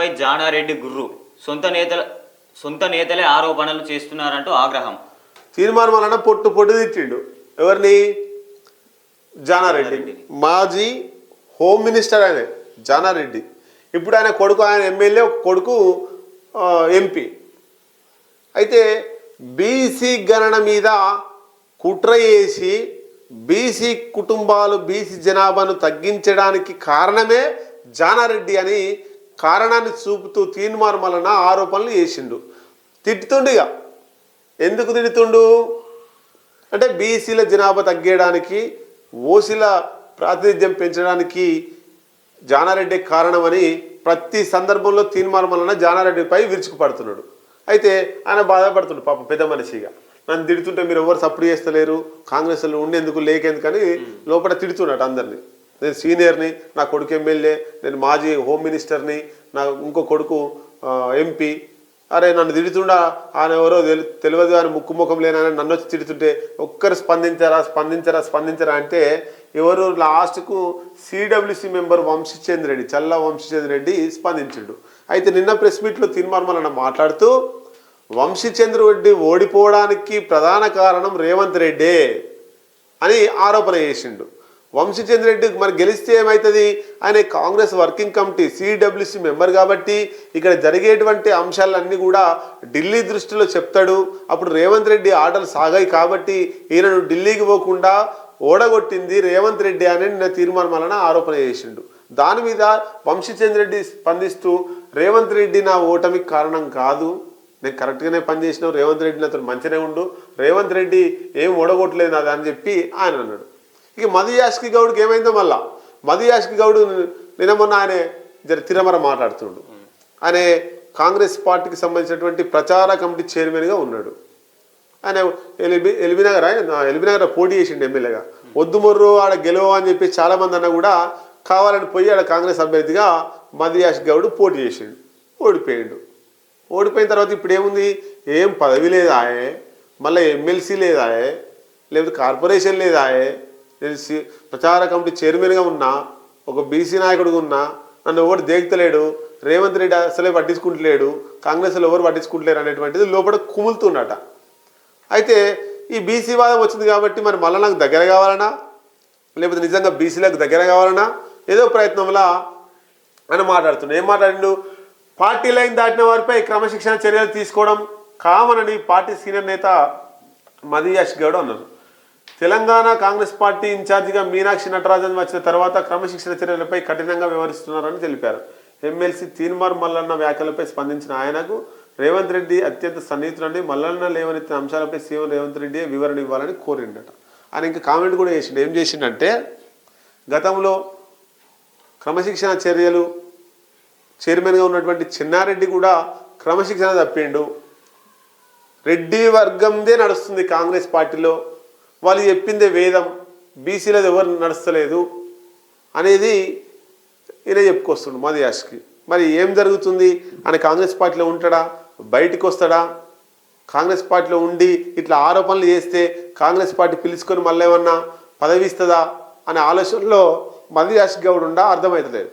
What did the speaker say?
నేతలపై జానారెడ్డి గుర్రు. సొంత నేతల సొంత నేతలే ఆరోపణలు చేస్తున్నారంటూ ఆగ్రహం. తీర్మానం వలన పొట్టు పొట్టు తిట్టిండు. ఎవరిని? జానారెడ్డి. మాజీ హోమ్ మినిస్టర్ ఆయన జానారెడ్డి. ఇప్పుడు ఆయన కొడుకు ఆయన ఎమ్మెల్యే కొడుకు ఎంపీ. అయితే బీసీ గణన మీద కుట్ర చేసి బీసీ కుటుంబాలు బీసీ జనాభాను తగ్గించడానికి కారణమే జానారెడ్డి అని కారణాన్ని చూపుతూ తీర్మానం వలన ఆరోపణలు చేసిండు. తిట్టుతుండు ఇక ఎందుకు తిడుతుండు? అంటే బీసీల జనాభా తగ్గడానికి ఓసీల ప్రాతినిధ్యం పెంచడానికి జానారెడ్డి కారణమని ప్రతి సందర్భంలో తీర్మానం వలన జానారెడ్డిపై విరుచుకుపడుతున్నాడు. అయితే ఆయన బాధపడుతుండు పాపం పెద్ద మనిషిగా నన్ను తిడుతుంటే మీరు ఎవరు సపోర్ట్ చేస్తలేరు? కాంగ్రెస్లో ఉండేందుకు లేకెందుకని లోపల తిడుతున్నాడు అందరినీ. నేను సీనియర్ని నా కొడుకు ఎమ్మెల్యే నేను మాజీ హోమ్ మినిస్టర్ని నా ఇంకో కొడుకు ఎంపీ. అరే నన్ను తిడుతుండా? ఆయన ఎవరో తెలి తెలియదు అని ముక్కు ముఖం లేనని నన్ను వచ్చి తిడుతుంటే ఒక్కరు స్పందించారా స్పందించరా స్పందించరా అంటే ఎవరు లాస్ట్కు సిడబ్ల్యూసి మెంబర్ వంశీచంద్ర రెడ్డి చల్ల వంశీచంద్ర రెడ్డి స్పందించిండు. అయితే నిన్న ప్రెస్ మీట్లో తీర్మానం మాట్లాడుతూ వంశీచంద్ర రెడ్డి ఓడిపోవడానికి ప్రధాన కారణం రేవంత్ రెడ్డే అని ఆరోపణ చేసిండు. వంశీచంద్ర రెడ్డి మరి గెలిస్తే ఏమవుతుంది ఆయన Congress working committee CWC member కాబట్టి ఇక్కడ జరిగేటువంటి అంశాలన్నీ కూడా ఢిల్లీ దృష్టిలో చెప్తాడు. అప్పుడు రేవంత్ రెడ్డి ఆటలు సాగాయి కాబట్టి ఈయనను ఢిల్లీకి పోకుండా ఓడగొట్టింది రేవంత్ రెడ్డి అని నిన్న తీర్మానం వలన ఆరోపణ చేసిండు. దాని మీద వంశీచంద్ర రెడ్డి స్పందిస్తూ రేవంత్ రెడ్డి నా ఓటమికి కారణం కాదు. నేను కరెక్ట్గానే పనిచేసినావు. రేవంత్ రెడ్డి నాతో మంచిగానే ఉండు. రేవంత్ రెడ్డి ఏం ఓడగొట్టలేదు అది అని చెప్పి ఆయన అన్నాడు. ఇక మధు యాష్కి గౌడ్కి ఏమైందో మళ్ళా? మధు యాష్కి గౌడ్ నిన్న మొన్న ఆయన జర తిరమర మాట్లాడుతున్నాడు ఆయన కాంగ్రెస్ పార్టీకి సంబంధించినటువంటి ప్రచార కమిటీ చైర్మన్గా ఉన్నాడు. ఆయన ఎల్బీనగర్ ఎల్బినగర్ ఎల్బినగర్ పోటీ చేసిండు ఎమ్మెల్యేగా. వద్దుమొర్రు ఆడ గెలవ అని చెప్పి చాలామంది అన్న కూడా కావాలని పోయి ఆడ కాంగ్రెస్ అభ్యర్థిగా మదియాష్ గౌడ్ పోటీ చేసిండు. ఓడిపోయిండు. ఓడిపోయిన తర్వాత ఇప్పుడు ఏముంది? ఏం పదవి లేదాయే. మళ్ళీ ఎమ్మెల్సీ లేదాయే. లేకపోతే కార్పొరేషన్ లేదాయే. నేను ప్రచార కమిటీ చైర్మన్గా ఉన్నా ఒక బీసీ నాయకుడిగా ఉన్నా నన్ను ఎవరు దేగుతలేడు రేవంత్ రెడ్డి అసలే పట్టించుకుంటలేడు కాంగ్రెస్లో ఎవరు పట్టించుకుంటలేరు అనేటువంటిది లోపల కుములుతుండట అయితే ఈ బీసీ వాదం వచ్చింది కాబట్టి మరి మళ్ళీ నాకు దగ్గర కావాలనా? లేకపోతే నిజంగా బీసీలకు దగ్గర కావాలనా? ఏదో ప్రయత్నంలా అని మాట్లాడుతున్నాడు ఏం మాట్లాడిండు? పార్టీ లైన్ దాటిన వారిపై క్రమశిక్షణ చర్యలు తీసుకోవడం కామన్ అని పార్టీ సీనియర్ నేత మదియాష్ గౌడ్ అన్నారు. తెలంగాణ కాంగ్రెస్ పార్టీ ఇన్ఛార్జిగా మీనాక్షి నటరాజన్ వచ్చిన తర్వాత క్రమశిక్షణ చర్యలపై కఠినంగా వ్యవహరిస్తున్నారని తెలిపారు. ఎమ్మెల్సీ తీన్మార్ మల్లన్న వ్యాఖ్యలపై స్పందించిన ఆయనకు రేవంత్ రెడ్డి అత్యంత సన్నిహితులని మల్లన్న లేవనెత్తిన అంశాలపై సీఎం రేవంత్ రెడ్డి వివరణ ఇవ్వాలని కోరిండట. ఆయన ఇంకా కామెంట్ కూడా చేసిండు. ఏం చేసిండంటే గతంలో క్రమశిక్షణ చర్యలు చైర్మన్గా ఉన్నటువంటి చిన్నారెడ్డి కూడా క్రమశిక్షణ తప్పిండు. రెడ్డి వర్గందే నడుస్తుంది కాంగ్రెస్ పార్టీలో. వాళ్ళు చెప్పిందే వేదం. బీసీలది ఎవరు నడుస్తలేదు అనేది ఈయన చెప్పుకొస్తుండు మదియాష్కి మరి ఏం జరుగుతుంది? ఆయన కాంగ్రెస్ పార్టీలో ఉంటాడా? బయటికి వస్తాడా? కాంగ్రెస్ పార్టీలో ఉండి ఇట్లా ఆరోపణలు చేస్తే కాంగ్రెస్ పార్టీ పిలుచుకొని మళ్ళీ ఏమన్నా పదవి ఇస్తుందా? అనే ఆలోచనలో మదియాష్ గౌడ్ ఉండా అర్థమవుతలేదు